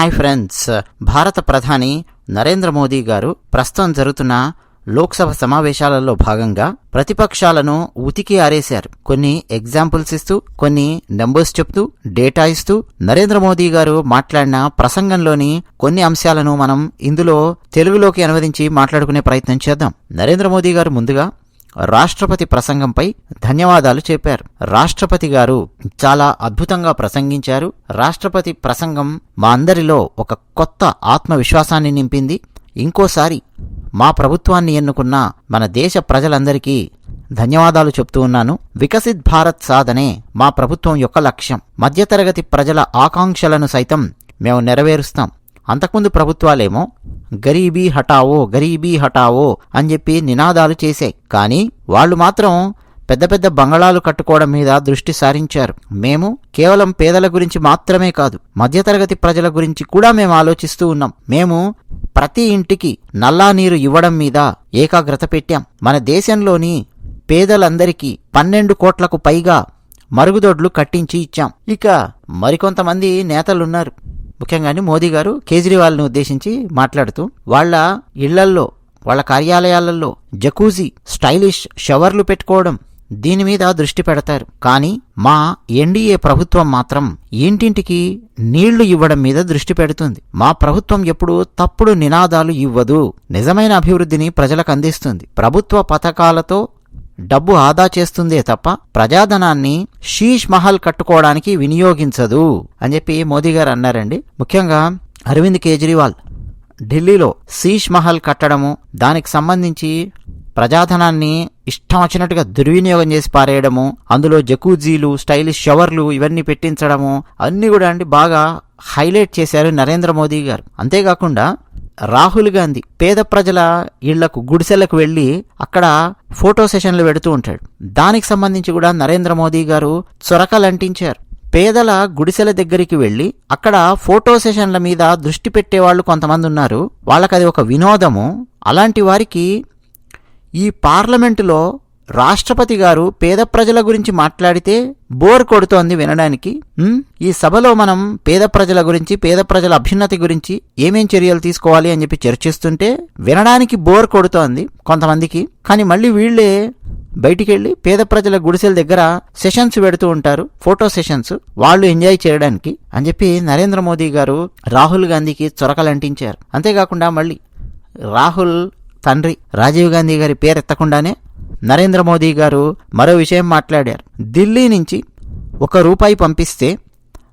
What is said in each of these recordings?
Hi friends. భారత ప్రధాని నరేంద్ర మోదీ గారు ప్రస్తుతం జరుగుతున్న లోక్సభ సమావేశాలలో భాగంగా ప్రతిపక్షాలను ఉతికి ఆరేశారు. కొన్ని ఎగ్జాంపుల్స్ ఇస్తూ కొన్ని నెంబర్స్ చెప్తూ డేటా ఇస్తూ నరేంద్ర మోదీ గారు మాట్లాడిన ప్రసంగంలోని కొన్ని అంశాలను మనం ఇందులో తెలుగులోకి అనువదించి మాట్లాడుకునే ప్రయత్నం చేద్దాం. నరేంద్ర మోదీ గారు ముందుగా రాష్ట్రపతి ప్రసంగంపై ధన్యవాదాలు చెప్పారు. రాష్ట్రపతి గారు చాలా అద్భుతంగా ప్రసంగించారు. రాష్ట్రపతి ప్రసంగం మా అందరిలో ఒక కొత్త ఆత్మవిశ్వాసాన్ని నింపింది. ఇంకోసారి మా ప్రభుత్వాన్ని ఎన్నుకున్న మన దేశ ప్రజలందరికీ ధన్యవాదాలు చెప్తూ ఉన్నాను. వికసిత్ భారత్ సాధనే మా ప్రభుత్వం యొక్క లక్ష్యం. మధ్యతరగతి ప్రజల ఆకాంక్షలను సైతం మేము నెరవేరుస్తాం. అంతకుముందు ప్రభుత్వాలేమో గరీబీ హటావో గరీబీ హటావో అని చెప్పి నినాదాలు చేశాయి. కానీ వాళ్ళు మాత్రం పెద్ద పెద్ద బంగళాలు కట్టుకోవడం మీద దృష్టి సారించారు. మేము కేవలం పేదల గురించి మాత్రమే కాదు మధ్యతరగతి ప్రజల గురించి కూడా మేము ఆలోచిస్తూ ఉన్నాం. మేము ప్రతి ఇంటికి నల్లా నీరు ఇవ్వడం మీద ఏకాగ్రత పెట్టాం. మన దేశంలోని పేదలందరికీ పన్నెండు కోట్లకు పైగా మరుగుదొడ్లు కట్టించి ఇచ్చాం. ఇక మరికొంతమంది నేతలున్నారు. ముఖ్యంగానే మోదీ గారు కేజ్రీవాల్ని ఉద్దేశించి మాట్లాడుతూ వాళ్ళ ఇళ్ళల్లో వాళ్ళ కార్యాలయాలలో జకూజీ స్టైలిష్ షవర్లు పెట్టుకోవడం దీని మీద దృష్టి పెడతారు. కానీ మా ఎన్డీఏ ప్రభుత్వం మాత్రం ఇంటింటికి నీళ్ళు ఇవ్వడం మీద దృష్టి పెడుతుంది. మా ప్రభుత్వం ఎప్పుడు తప్పుడు నినాదాలు ఇవ్వదు. నిజమైన అభివృద్ధిని ప్రజలకు అందిస్తుంది. ప్రభుత్వ పథకాలతో డబ్బు ఆదా చేస్తుందే తప్ప ప్రజాధనాన్ని షీష్ మహల్ కట్టుకోవడానికి వినియోగించదు అని చెప్పి మోదీ గారు అన్నారండి. ముఖ్యంగా అరవింద్ కేజ్రీవాల్ ఢిల్లీలో శీష్ మహల్ కట్టడము దానికి సంబంధించి ప్రజాధనాన్ని ఇష్టం వచ్చినట్టుగా దుర్వినియోగం చేసి పారేయడము అందులో జకూజీలు స్టైలిష్ షవర్లు ఇవన్నీ పెట్టించడము అన్నీ కూడా అండి బాగా హైలైట్ చేశారు నరేంద్ర మోదీ గారు. అంతేకాకుండా రాహుల్ గాంధీ పేద ప్రజల ఇళ్ళకు గుడిసెలకు వెళ్ళి అక్కడ ఫోటో సెషన్లు పెడుతూ ఉంటాడు. దానికి సంబంధించి కూడా నరేంద్ర మోదీ గారు చొరకలంటించారు. పేదల గుడిసెల దగ్గరికి వెళ్ళి అక్కడ ఫోటో సెషన్ల మీద దృష్టి పెట్టేవాళ్ళు కొంతమంది ఉన్నారు. వాళ్ళకి అది ఒక వినోదము. అలాంటి వారికి ఈ పార్లమెంటులో రాష్ట్రపతి గారు పేద ప్రజల గురించి మాట్లాడితే బోర్ కొడుతోంది వినడానికి. ఈ సభలో మనం పేద ప్రజల గురించి పేద ప్రజల అభ్యున్నతి గురించి ఏమేం చర్యలు తీసుకోవాలి అని చెప్పి చర్చిస్తుంటే వినడానికి బోర్ కొడుతోంది కొంతమందికి. కానీ మళ్ళీ వీళ్ళే బయటికి వెళ్ళి పేద ప్రజల గుడిసెల దగ్గర సెషన్స్ పెడుతూ ఉంటారు ఫోటో సెషన్స్ వాళ్ళు ఎంజాయ్ చేయడానికి అని చెప్పి నరేంద్ర మోదీ గారు రాహుల్ గాంధీకి చొరకలంటించారు. అంతేకాకుండా మళ్ళీ రాహుల్ తండ్రి రాజీవ్ గాంధీ గారి పేరు ఎత్తకుండానే నరేంద్ర మోదీ గారు మరో విషయం మాట్లాడారు. ఢిల్లీ నుంచి ఒక రూపాయి పంపిస్తే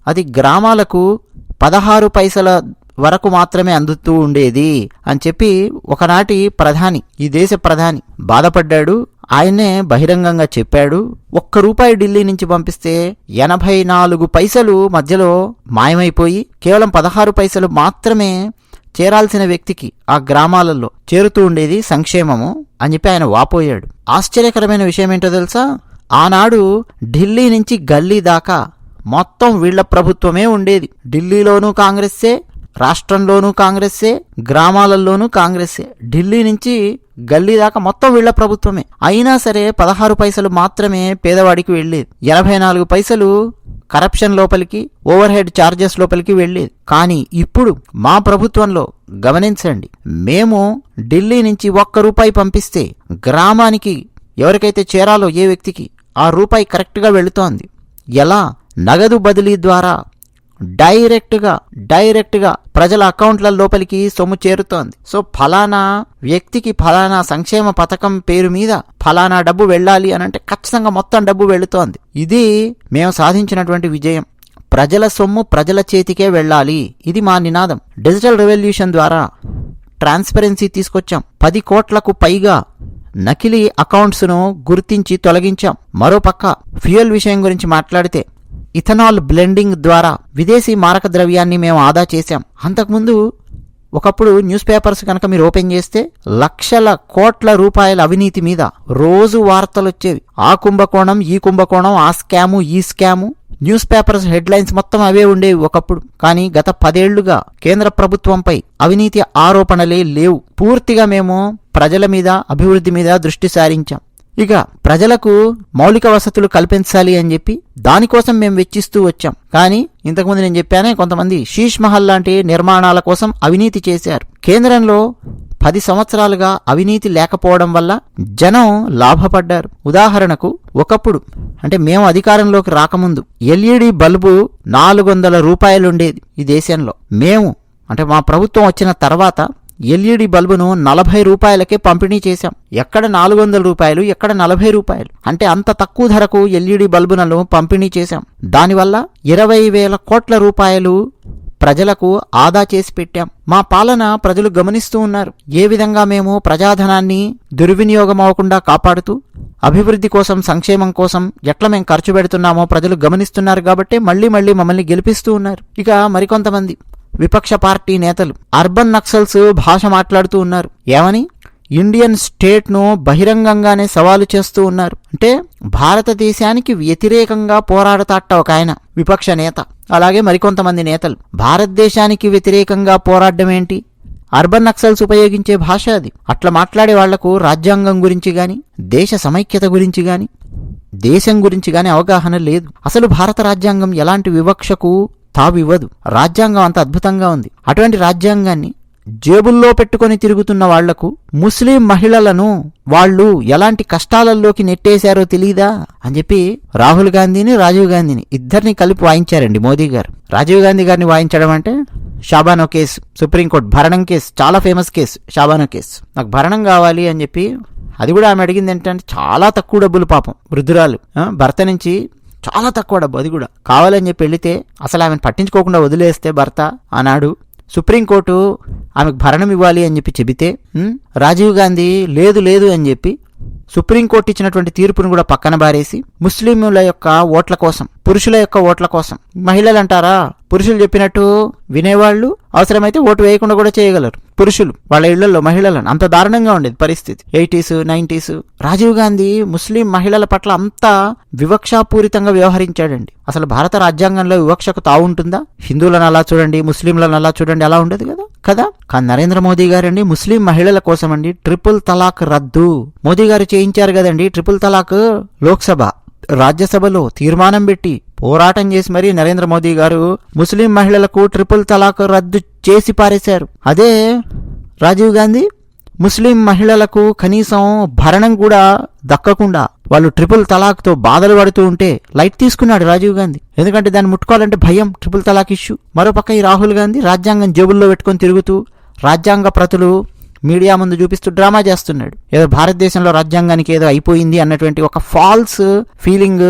అది గ్రామాలకు పదహారు పైసల వరకు మాత్రమే అందుతూ ఉండేది అని చెప్పి ఒకనాటి ప్రధాని ఈ దేశ ప్రధాని బాధపడ్డాడు. ఆయనే బహిరంగంగా చెప్పాడు. ఒక్క రూపాయి ఢిల్లీ నుంచి పంపిస్తే ఎనభై నాలుగు పైసలు మధ్యలో మాయమైపోయి కేవలం పదహారు పైసలు మాత్రమే చేరాల్సిన వ్యక్తికి ఆ గ్రామాలలో చేరుతూ ఉండేది సంక్షేమము అని చెప్పి ఆయన వాపోయాడు. ఆశ్చర్యకరమైన విషయం ఏంటో తెలుసా? ఆనాడు ఢిల్లీ నుంచి గల్లీ దాకా మొత్తం వీళ్ళ ప్రభుత్వమే ఉండేది. ఢిల్లీలోనూ కాంగ్రెస్సే రాష్ట్రంలోనూ కాంగ్రెస్సే గ్రామాలలోనూ కాంగ్రెస్సే. ఢిల్లీ నుంచి గల్లీ దాకా మొత్తం వీళ్ళ ప్రభుత్వమే. అయినా సరే పదహారు పైసలు మాత్రమే పేదవాడికి వెళ్ళేది. ఎనభై నాలుగు పైసలు కరప్షన్ లోపలికి ఓవర్ హెడ్ ఛార్జెస్ లోపలికి వెళ్ళేది. కానీ ఇప్పుడు మా ప్రభుత్వంలో గమనించండి మేము ఢిల్లీ నుంచి ఒక్క రూపాయి పంపిస్తే గ్రామానికి ఎవరికైతే చేరాలో ఏ వ్యక్తికి ఆ రూపాయి కరెక్ట్గా వెళుతోంది? ఎలా? నగదు బదిలీ ద్వారా డైరెక్ట్గా డైరెక్ట్గా ప్రజల అకౌంట్ల లోపలికి సొమ్ము చేరుతోంది. సో ఫలానా వ్యక్తికి ఫలానా సంక్షేమ పథకం పేరు మీద ఫలానా డబ్బు వెళ్ళాలి అని అంటే ఖచ్చితంగా మొత్తం డబ్బు వెళుతోంది. ఇది మేము సాధించినటువంటి విజయం. ప్రజల సొమ్ము ప్రజల చేతికే వెళ్ళాలి. ఇది మా నినాదం. డిజిటల్ రెవల్యూషన్ ద్వారా ట్రాన్స్పరెన్సీ తీసుకొచ్చాం. పది కోట్లకు పైగా నకిలీ అకౌంట్స్ను గుర్తించి తొలగించాం. మరోపక్క ఫ్యూయల్ విషయం గురించి మాట్లాడితే ఇథనాల్ బ్లెండింగ్ ద్వారా విదేశీ మారక ద్రవ్యాన్ని మేము ఆదా చేశాం. అంతకుముందు ఒకప్పుడు న్యూస్ పేపర్స్ కనుక మీరు ఓపెన్ చేస్తే లక్షల కోట్ల రూపాయల అవినీతి మీద రోజు వార్తలు వచ్చేవి. ఆ కుంభకోణం ఈ కుంభకోణం ఆ స్కాము ఈ స్కాము. న్యూస్ పేపర్స్ హెడ్లైన్స్ మొత్తం అవే ఉండేవి ఒకప్పుడు. కానీ గత పదేళ్ళుగా కేంద్ర ప్రభుత్వంపై అవినీతి ఆరోపణలే లేవు. పూర్తిగా మేము ప్రజల మీద అభివృద్ధి మీద దృష్టి సారించాం. ఇక ప్రజలకు మౌలిక వసతులు కల్పించాలి అని చెప్పి దానికోసం మేము వెచ్చిస్తూ వచ్చాం. కానీ ఇంతకుముందు నేను చెప్పానే కొంతమంది శీష్ మహల్ లాంటి నిర్మాణాల కోసం అవినీతి చేశారు. కేంద్రంలో పది సంవత్సరాలుగా అవినీతి లేకపోవడం వల్ల జనం లాభపడ్డారు. ఉదాహరణకు ఒకప్పుడు అంటే మేము అధికారంలోకి రాకముందు ఎల్ఈడి బల్బు నాలుగు వందల రూపాయలుండేది ఈ దేశంలో. మేము అంటే మా ప్రభుత్వం వచ్చిన తర్వాత ఎల్ఈడి బల్బును నలభై రూపాయలకే పంపిణీ చేశాం. ఎక్కడ నాలుగు వందల రూపాయలు ఎక్కడ నలభై రూపాయలు. అంటే అంత తక్కువ ధరకు ఎల్ఈడి బల్బులను పంపిణీ చేశాం. దానివల్ల ఇరవై వేల కోట్ల రూపాయలు ప్రజలకు ఆదా చేసి పెట్టాం. మా పాలన ప్రజలు గమనిస్తూ ఉన్నారు. ఏ విధంగా మేము ప్రజాధనాన్ని దుర్వినియోగం అవ్వకుండా కాపాడుతూ అభివృద్ధి కోసం సంక్షేమం కోసం ఎట్లా మేము ఖర్చు పెడుతున్నామో ప్రజలు గమనిస్తున్నారు కాబట్టి మళ్ళీ మళ్ళీ మమ్మల్ని గెలిపిస్తూ ఉన్నారు. ఇక మరికొంతమంది. విపక్ష పార్టీ నేతలు అర్బన్ నక్సల్స్ భాష మాట్లాడుతూ ఉన్నారు. ఏమని? ఇండియన్ స్టేట్ను బహిరంగంగానే సవాలు చేస్తూ ఉన్నారు. అంటే భారతదేశానికి వ్యతిరేకంగా పోరాడతాట ఒక ఆయన విపక్ష నేత. అలాగే మరికొంతమంది నేతలు. భారతదేశానికి వ్యతిరేకంగా పోరాడడం ఏంటి? అర్బన్ నక్సల్స్ ఉపయోగించే భాష అది. అట్లా మాట్లాడే వాళ్ళకు రాజ్యాంగం గురించి గాని దేశ సమైక్యత గురించి గాని దేశం గురించి గాని అవగాహన లేదు. అసలు భారత రాజ్యాంగం ఎలాంటి వివక్షకు తావివ్వదు. రాజ్యాంగం అంత అద్భుతంగా ఉంది. అటువంటి రాజ్యాంగాన్ని జేబుల్లో పెట్టుకొని తిరుగుతున్న వాళ్ళకు ముస్లిం మహిళలను వాళ్ళు ఎలాంటి కష్టాలలోకి నెట్టేశారో తెలీదా? అని చెప్పి రాహుల్ గాంధీని రాజీవ్ గాంధీని ఇద్దరిని కలిపి వాయించారండి మోదీ గారు. రాజీవ్ గాంధీ గారిని వాయించడం అంటే షాబానో కేసు సుప్రీంకోర్టు భరణం కేసు చాలా ఫేమస్ కేసు షాబానో కేసు. నాకు భరణం కావాలి అని చెప్పి అది కూడా ఆమె అడిగింది ఏంటంటే చాలా తక్కువ డబ్బులు పాపం వృద్ధురాలు. భర్త నుంచి చాలా తక్కువ డబ్బు అది కూడా. కావాలని చెప్పి వెళితే అసలు ఆమెను పట్టించుకోకుండా వదిలేస్తే భర్త ఆనాడు సుప్రీంకోర్టు ఆమెకు భరణం ఇవ్వాలి అని చెప్పి చెబితే రాజీవ్ గాంధీ లేదు లేదు అని చెప్పి సుప్రీంకోర్టు ఇచ్చినటువంటి తీర్పును కూడా పక్కన బారేసి ముస్లింల యొక్క ఓట్ల కోసం పురుషుల యొక్క ఓట్ల కోసం మహిళలు అంటారా పురుషులు చెప్పినట్టు వినేవాళ్ళు అవసరమైతే ఓటు వేయకుండా కూడా చేయగలరు. పురుషులు వాళ్ళ ఇళ్ళలో మహిళలను అంత దారుణంగా ఉండేది పరిస్థితి. Eighties nineties. Rajiv Gandhi Muslim మహిళల పట్ల అంత వివక్షాపూరితంగా వ్యవహరించాడండి. అసలు భారత రాజ్యాంగంలో వివక్షకు తావుంటుందా హిందువులను అలా చూడండి ముస్లింలను అలా చూడండి అలా ఉండదు కదా? కదా? కానీ నరేంద్ర మోదీ గారండి ముస్లిం మహిళల కోసం అండి ట్రిపుల్ తలాక్ రద్దు. మోదీ గారు చేయించారు కదండి ట్రిపుల్ తలాక్ లోక్సభ. రాజ్యసభలో తీర్మానం పెట్టి పోరాటం చేసి మరీ నరేంద్ర మోదీ గారు ముస్లిం మహిళలకు ట్రిపుల్ తలాక్ రద్దు చేసి పారేశారు. అదే రాజీవ్ గాంధీ ముస్లిం మహిళలకు కనీసం భరణం కూడా దక్కకుండా వాళ్ళు ట్రిపుల్ తలాక్తో బాధలు పడుతూ ఉంటే లైట్ తీసుకున్నాడు రాజీవ్ గాంధీ. ఎందుకంటే దాన్ని ముట్టుకోవాలంటే భయం ట్రిపుల్ తలాక్ ఇష్యూ. మరోపక్క ఈ రాహుల్ గాంధీ రాజ్యాంగం జేబుల్లో పెట్టుకొని తిరుగుతూ రాజ్యాంగ ప్రతులు మీడియా ముందు చూపిస్తూ డ్రామా చేస్తున్నాడు. ఏదో భారతదేశంలో రాజ్యాంగానికి ఏదో అయిపోయింది అన్నటువంటి ఒక ఫాల్స్ ఫీలింగ్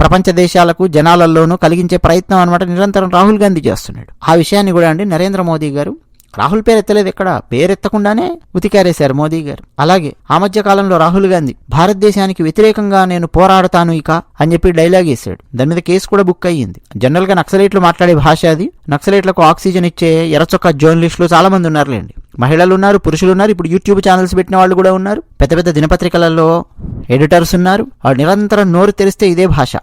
ప్రపంచ దేశాలకు జనాలలోనూ కలిగించే ప్రయత్నం అనమాట నిరంతరం రాహుల్ గాంధీ చేస్తున్నాడు. ఆ విషయాన్ని కూడా అండి నరేంద్ర మోదీ గారు రాహుల్ పేరు ఎత్తలేదు ఇక్కడ పేరెత్తకుండానే ఉతికారేశారు మోదీ గారు. అలాగే ఆ మధ్య కాలంలో రాహుల్ గాంధీ భారతదేశానికి వ్యతిరేకంగా నేను పోరాడతాను ఇక అని చెప్పి డైలాగ్ వేశాడు. దాని మీద కేసు కూడా బుక్ అయ్యింది. జనరల్గా నక్సలైట్లు మాట్లాడే భాష అది. నక్సలైట్లకు ఆక్సిజన్ ఇచ్చే ఎర్రచొక్క జర్నలిస్టులు చాలా మంది ఉన్నారులేండి. మహిళలు ఉన్నారు పురుషులు ఉన్నారు ఇప్పుడు యూట్యూబ్ ఛానల్స్ పెట్టిన వాళ్ళు కూడా ఉన్నారు. పెద్ద పెద్ద దినపత్రికలలో ఎడిటర్స్ ఉన్నారు. వాళ్ళు నిరంతరం నోరు తెరిస్తే ఇదే భాష.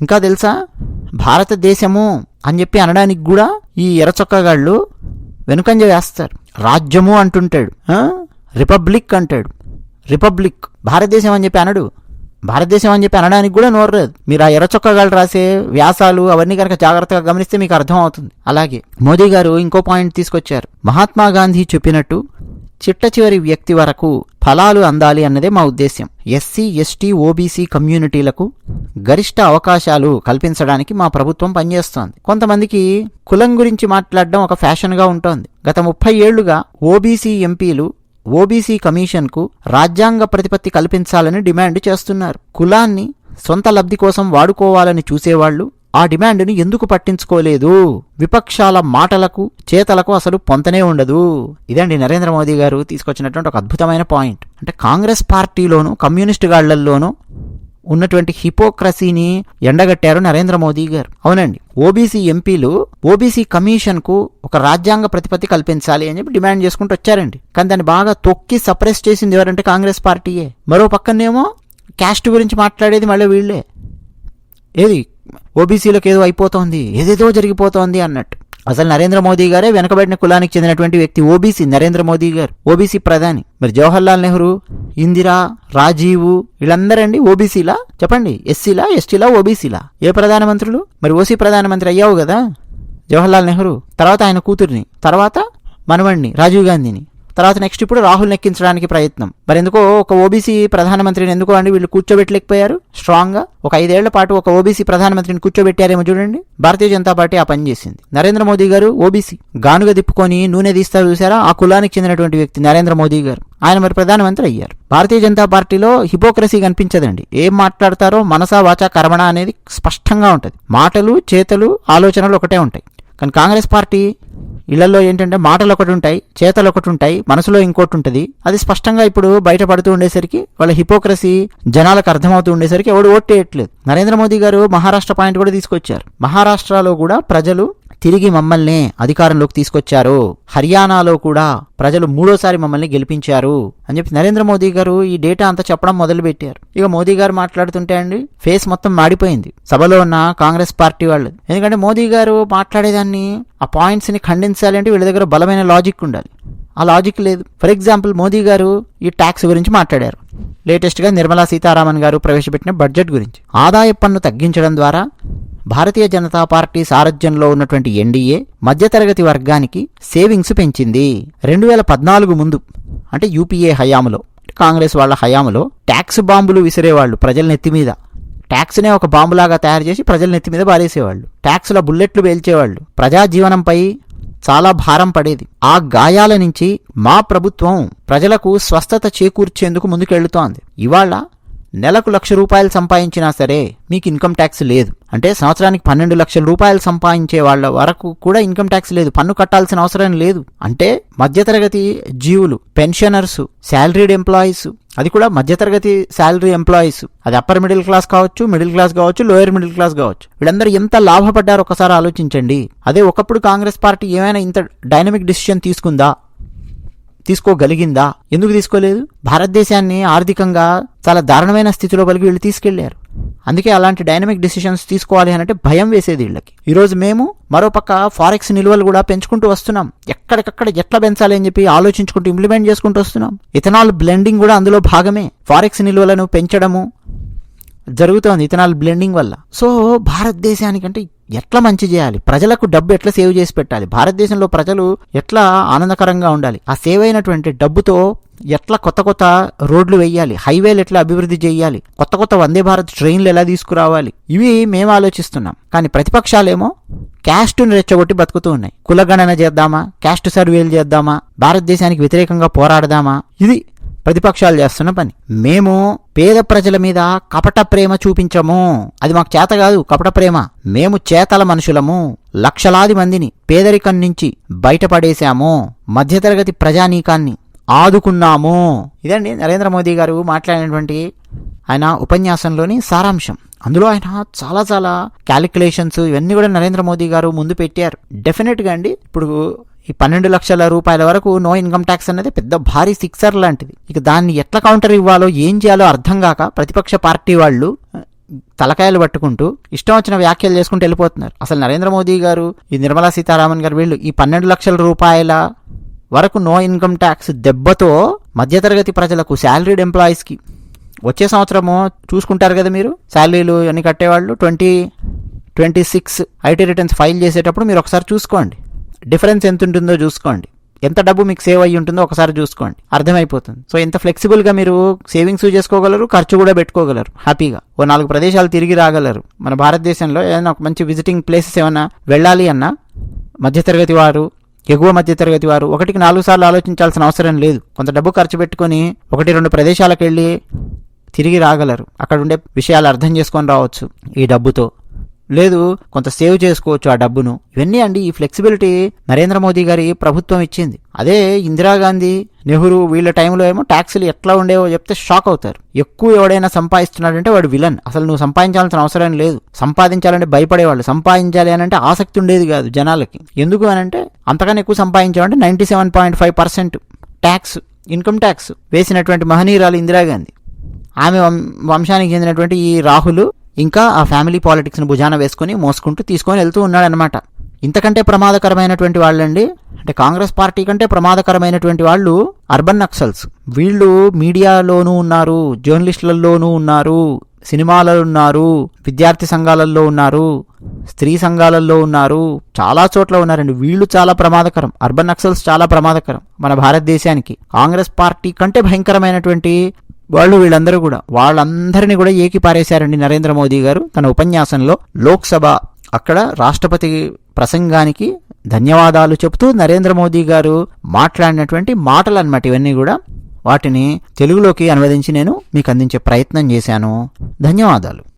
ఇంకా తెలుసా? భారతదేశము అని చెప్పి అనడానికి కూడా ఈ ఎర్రచొక్కగాళ్ళు వెనుకంజ వేస్తారు. రాజ్యము అంటుంటాడు. రిపబ్లిక్ అంటాడు. రిపబ్లిక్. భారతదేశం అని చెప్పి అనడు. భారతదేశం అని చెప్పి అనడానికి కూడా నోరు రాదు మీరు ఆ ఎర్రచొక్కగాలు రాసే వ్యాసాలు అవన్నీ కనుక జాగ్రత్తగా గమనిస్తే మీకు అర్థం అవుతుంది. అలాగే మోదీ గారు ఇంకో పాయింట్ తీసుకొచ్చారు. మహాత్మా గాంధీ చెప్పినట్టు చిట్ట చివరి వ్యక్తి వరకు ఫలాలు అందాలి అన్నదే మా ఉద్దేశ్యం. ఎస్సీ ఎస్టీ ఓబీసీ కమ్యూనిటీలకు గరిష్ట అవకాశాలు కల్పించడానికి మా ప్రభుత్వం పనిచేస్తోంది. కొంతమందికి కులం గురించి మాట్లాడడం ఒక ఫ్యాషన్గా ఉంటోంది. గత ముప్పై ఏళ్ళుగా ఓబీసీ ఎంపీలు ఓబీసీ కమిషన్కు రాజ్యాంగ ప్రతిపత్తి కల్పించాలని డిమాండ్ చేస్తున్నారు. కులాన్ని సొంత లబ్ధి కోసం వాడుకోవాలని చూసేవాళ్ళు ఆ డిమాండ్ను ఎందుకు పట్టించుకోలేదు? విపక్షాల మాటలకు చేతలకు అసలు పొంతనే ఉండదు. ఇదండి నరేంద్ర మోదీ గారు తీసుకొచ్చినటువంటి ఒక అద్భుతమైన పాయింట్. అంటే కాంగ్రెస్ పార్టీలోను కమ్యూనిస్టు గాళ్ళల్లోనూ ఉన్నటువంటి హిపోక్రసీని ఎండగట్టారు నరేంద్ర మోదీ గారు. అవునండి. ఓబీసీ ఎంపీలు ఓబీసీ కమిషన్కు ఒక రాజ్యాంగ ప్రతిపత్తి కల్పించాలి అని చెప్పి డిమాండ్ చేసుకుంటూ వచ్చారండి. కానీ దాన్ని బాగా తొక్కి సప్రెస్ చేసింది ఎవరంటే కాంగ్రెస్ పార్టీయే. మరో పక్కనేమో క్యాస్ట్ గురించి మాట్లాడేది మళ్ళీ వీళ్ళే. ఏది? ఓబీసీలకు ఏదో అయిపోతోంది ఏదేదో జరిగిపోతోంది అన్నట్టు. అసలు నరేంద్ర మోదీ గారే వెనకబడిన కులానికి చెందినటువంటి వ్యక్తి ఓబీసీ నరేంద్ర మోదీ గారు ఓబీసీ ప్రధాని. మరి జవహర్లాల్ నెహ్రూ ఇందిరా రాజీవ్ వీళ్ళందరండి ఓబీసీలా? చెప్పండి ఎస్సీలా ఎస్టీలా ఓబీసీలా? ఏ ప్రధానమంత్రులు? మరి ఓసీ ప్రధానమంత్రి అయ్యావు కదా జవహర్లాల్ నెహ్రూ. తర్వాత ఆయన కూతుర్ని తర్వాత మనవణ్ణి రాజీవ్ గాంధీని. తర్వాత నెక్స్ట్ ఇప్పుడు రాహుల్ నెక్కించడానికి ప్రయత్నం. మరి ఎందుకో ఒక ఓబీసీ ప్రధానమంత్రిని ఎందుకో అండి వీళ్ళు కూర్చోబెట్టలేకపోయారు? స్ట్రాంగ్గా. ఒక ఐదేళ్ళ పాటు ఒక ఓబీసీ ప్రధానమంత్రిని కూర్చోబెట్టారేమో చూడండి. భారతీయ జనతా పార్టీ ఆ పని చేసింది. నరేంద్ర మోదీ గారు ఓబీసీ గానుగా తిప్పుకొని నూనె తీస్తారు చూసారా? ఆ కులానికి చెందినటువంటి వ్యక్తి నరేంద్ర మోదీ గారు. ఆయన మరి ప్రధానమంత్రి అయ్యారు. భారతీయ జనతా పార్టీలో హిపోక్రసీ కనిపించదండి. ఏం మాట్లాడతారో మనసా వాచా కర్మణ అనేది స్పష్టంగా ఉంటుంది. మాటలు చేతలు ఆలోచనలు ఒకటే ఉంటాయి. కానీ కాంగ్రెస్ పార్టీ ఇళ్ళలో ఏంటంటే మాటలు ఒకటి ఉంటాయి చేతలు ఒకటి ఉంటాయి మనసులో ఇంకోటి ఉంటుంది. అది స్పష్టంగా ఇప్పుడు బయటపడుతూ ఉండేసరికి వాళ్ళ హిపోక్రసీ జనాలకు అర్థమవుతూ ఉండేసరికి ఎవడు ఓట్టేయట్లేదు నరేంద్ర మోదీ గారు మహారాష్ట్ర పాయింట్ కూడా తీసుకొచ్చారు. మహారాష్ట్రలో కూడా ప్రజలు తిరిగి మమ్మల్ని అధికారంలోకి తీసుకొచ్చారు. హర్యానాలో కూడా ప్రజలు మూడోసారి మమ్మల్ని గెలిపించారు అని చెప్పి నరేంద్ర మోదీ గారు ఈ డేటా అంతా చెప్పడం మొదలుపెట్టారు. ఇక మోదీ గారు మాట్లాడుతుంటే అండి ఫేస్ మొత్తం మాడిపోయింది. సభలో ఉన్న కాంగ్రెస్ పార్టీ వాళ్ళు. ఎందుకంటే మోదీ గారు మాట్లాడేదాన్ని ఆ పాయింట్స్ని ఖండించాలి అంటే వీళ్ళ దగ్గర బలమైన లాజిక్ ఉండాలి. ఆ లాజిక్ లేదు. ఫర్ ఎగ్జాంపుల్ మోదీ గారు ఈ ట్యాక్స్ గురించి మాట్లాడారు. లేటెస్ట్గా నిర్మలా సీతారామన్ గారు ప్రవేశపెట్టిన బడ్జెట్ గురించి. ఆదాయ పన్ను తగ్గించడం ద్వారా భారతీయ జనతా పార్టీ సారథ్యంలో ఉన్నటువంటి ఎన్డీఏ మధ్యతరగతి వర్గానికి సేవింగ్స్ పెంచింది. రెండు వేల పద్నాలుగు ముందు అంటే యూపీఏ హయాములో కాంగ్రెస్ వాళ్ళ హయాములో ట్యాక్స్ బాంబులు విసిరేవాళ్ళు ప్రజల నెత్తి మీద. ట్యాక్స్నే ఒక బాంబులాగా తయారు చేసి ప్రజల నెత్తి మీద బారేసేవాళ్ళు ట్యాక్స్ల బుల్లెట్లు పేల్చేవాళ్ళు. ప్రజా జీవనంపై చాలా భారం పడేది. ఆ గాయాల నుంచి మా ప్రభుత్వం ప్రజలకు స్వస్థత చేకూర్చేందుకు ముందుకెళ్తోంది. ఇవాళ నెలకు లక్ష రూపాయలు సంపాదించినా సరే మీకు ఇన్కమ్ ట్యాక్స్ లేదు. అంటే సంవత్సరానికి పన్నెండు లక్షల రూపాయలు సంపాదించే వాళ్ళ వరకు కూడా ఇన్కమ్ ట్యాక్స్ లేదు. పన్ను కట్టాల్సిన అవసరం లేదు. అంటే మధ్యతరగతి జీవులు పెన్షనర్స్ శాలరీడ్ ఎంప్లాయీస్ అది కూడా మధ్యతరగతి శాలరీ ఎంప్లాయీస్. అది అప్పర్ మిడిల్ క్లాస్ కావచ్చు మిడిల్ క్లాస్ కావచ్చు లోయర్ మిడిల్ క్లాస్ కావచ్చు. వీళ్ళందరూ ఎంత లాభపడ్డారు ఒకసారి ఆలోచించండి. అదే ఒకప్పుడు కాంగ్రెస్ పార్టీ ఏమైనా ఇంత డైనమిక్ డిసిషన్ తీసుకుందా? తీసుకోగలిగిందా? ఎందుకు తీసుకోలేదు? భారతదేశాన్ని ఆర్థికంగా చాలా దారుణమైన స్థితిలో పలికి వీళ్ళు తీసుకెళ్ళారు. అందుకే అలాంటి డైనమిక్ డిసిషన్స్ తీసుకోవాలి అనంటే భయం వేసేది వీళ్ళకి. ఈరోజు మేము మరోపక్క ఫారెక్స్ నిల్వలు కూడా పెంచుకుంటూ వస్తున్నాం. ఎక్కడికక్కడ ఎట్లా పెంచాలి అని చెప్పి ఆలోచించుకుంటూ ఇంప్లిమెంట్ చేసుకుంటూ వస్తున్నాం. ఇథనాల్ బ్లెండింగ్ కూడా అందులో భాగమే. ఫారెక్స్ నిల్వలను పెంచడము జరుగుతోంది ఇథనాల్ బ్లెండింగ్ వల్ల. సో భారతదేశానికంటే ఎట్లా మంచి చేయాలి? ప్రజలకు డబ్బు ఎట్లా సేవ్ చేసి పెట్టాలి? భారతదేశంలో ప్రజలు ఎట్లా ఆనందకరంగా ఉండాలి? ఆ సేవ్ అయినటువంటి డబ్బుతో ఎట్లా కొత్త కొత్త రోడ్లు వేయాలి? హైవేలు ఎట్లా అభివృద్ధి చేయాలి? కొత్త కొత్త వందే భారత్ ట్రైన్లు ఎలా తీసుకురావాలి? ఇవి మేము ఆలోచిస్తున్నాం. కానీ ప్రతిపక్షాలేమో క్యాస్ట్ను రెచ్చగొట్టి బతుకుతూ ఉన్నాయి. కులగణన చేద్దామా? క్యాస్ట్ సర్వేలు చేద్దామా? భారతదేశానికి వ్యతిరేకంగా పోరాడదామా? ఇది ప్రతిపక్షాలు చేస్తున్న పని. మేము పేద ప్రజల మీద కపట ప్రేమ చూపించము. అది మాకు చేత కాదు కపట ప్రేమ. మేము చేతల మనుషులము. లక్షలాది మందిని పేదరికం నుంచి బయటపడేశాము. మధ్యతరగతి ప్రజానీకాన్ని ఆదుకున్నాము. ఇదండి నరేంద్ర మోదీ గారు మాట్లాడినటువంటి ఆయన ఉపన్యాసంలోని సారాంశం. అందులో ఆయన చాలా చాలా క్యాలిక్యులేషన్స్ ఇవన్నీ కూడా నరేంద్ర మోదీ గారు ముందు పెట్టారు. డెఫినెట్గా అండి. ఇప్పుడు ఈ పన్నెండు లక్షల రూపాయల వరకు నో ఇన్కమ్ ట్యాక్స్ అనేది పెద్ద భారీ సిక్సర్ లాంటిది. ఇక దాన్ని ఎట్లా కౌంటర్ ఇవ్వాలో ఏం చేయాలో అర్థం కాక ప్రతిపక్ష పార్టీ వాళ్ళు తలకాయలు పట్టుకుంటూ ఇష్టం వచ్చిన వ్యాఖ్యలు చేసుకుంటూ వెళ్ళిపోతున్నారు. అసలు నరేంద్ర మోదీ గారు ఈ నిర్మలా సీతారామన్ గారు వీళ్ళు ఈ పన్నెండు లక్షల రూపాయల వరకు నో ఇన్కమ్ ట్యాక్స్ దెబ్బతో మధ్యతరగతి ప్రజలకు శాలరీడ్ ఎంప్లాయీస్కి వచ్చే సంవత్సరము చూసుకుంటారు కదా మీరు? శాలరీలు అన్ని కట్టేవాళ్ళు twenty twenty six IT returns file చేసేటప్పుడు మీరు ఒకసారి చూసుకోండి. డిఫరెన్స్ ఎంత ఉంటుందో చూసుకోండి. ఎంత డబ్బు మీకు సేవ్ అయ్యి ఉంటుందో ఒకసారి చూసుకోండి. అర్థమైపోతుంది. సో ఎంత ఫ్లెక్సిబుల్గా మీరు సేవింగ్స్ చేసుకోగలరు ఖర్చు కూడా పెట్టుకోగలరు హ్యాపీగా. ఓ నాలుగు ప్రదేశాలు తిరిగి రాగలరు. మన భారతదేశంలో ఏదైనా ఒక మంచి విజిటింగ్ ప్లేసెస్ ఏమైనా వెళ్ళాలి అన్నా మధ్యతరగతి వారు ఎగువ మధ్యతరగతి వారు ఒకటికి నాలుగు సార్లు ఆలోచించాల్సిన అవసరం లేదు. కొంత డబ్బు ఖర్చు పెట్టుకొని ఒకటి రెండు ప్రదేశాలకు వెళ్ళి తిరిగి రాగలరు. అక్కడ ఉండే విషయాలు అర్థం చేసుకొని రావచ్చు ఈ డబ్బుతో. లేదు కొంత సేవ్ చేసుకోవచ్చు ఆ డబ్బును. ఇవన్నీ అండి ఈ ఫ్లెక్సిబిలిటీ నరేంద్ర మోదీ గారి ప్రభుత్వం ఇచ్చింది. అదే ఇందిరాగాంధీ నెహ్రూ వీళ్ళ టైంలో ఏమో ట్యాక్సులు ఎట్లా ఉండేవో చెప్తే షాక్ అవుతారు. ఎక్కువ ఎవడైనా సంపాదిస్తున్నాడంటే వాడు విలన్. అసలు నువ్వు సంపాదించాల్సిన అవసరం లేదు. సంపాదించాలంటే భయపడేవాళ్ళు. సంపాదించాలి అని అంటే ఆసక్తి ఉండేది కాదు జనాలకి. ఎందుకు అని అంటే అంతకన్నా ఎక్కువ సంపాదించామంటే ninety seven point five percent tax income tax వేసినటువంటి మహనీయురాలు ఇందిరాగాంధీ ఆమె వం- వంశానికి చెందినటువంటి ఈ రాహుల్ ఇంకా ఆ ఫ్యామిలీ పాలిటిక్స్ని భుజాన వేసుకొని మోసుకుంటూ తీసుకొని వెళ్తూ ఉన్నాడనమాట ఇంతకంటే ప్రమాదకరమైనటువంటి వాళ్ళండి? అంటే కాంగ్రెస్ పార్టీ కంటే ప్రమాదకరమైనటువంటి వాళ్ళు అర్బన్ నక్సల్స్. వీళ్ళు మీడియాలోనూ ఉన్నారు జర్నలిస్టులలోనూ ఉన్నారు సినిమాలలో ఉన్నారు విద్యార్థి సంఘాలలో ఉన్నారు స్త్రీ సంఘాలలో ఉన్నారు చాలా చోట్ల ఉన్నారండి. వీళ్ళు చాలా ప్రమాదకరం. అర్బన్ నక్సల్స్ చాలా ప్రమాదకరం మన భారతదేశానికి. కాంగ్రెస్ పార్టీ కంటే భయంకరమైనటువంటి వాళ్ళు వీళ్ళందరూ కూడా వాళ్ళందరినీ కూడా ఏకిపారేశారండి నరేంద్ర మోదీ గారు తన ఉపన్యాసంలో. లోక్సభ అక్కడ రాష్ట్రపతి ప్రసంగానికి ధన్యవాదాలు చెబుతూ నరేంద్ర మోదీ గారు మాట్లాడినటువంటి మాటలు అన్నమాట ఇవన్నీ కూడా. వాటిని తెలుగులోకి అనువదించి నేను మీకు అందించే ప్రయత్నం చేశాను. ధన్యవాదాలు.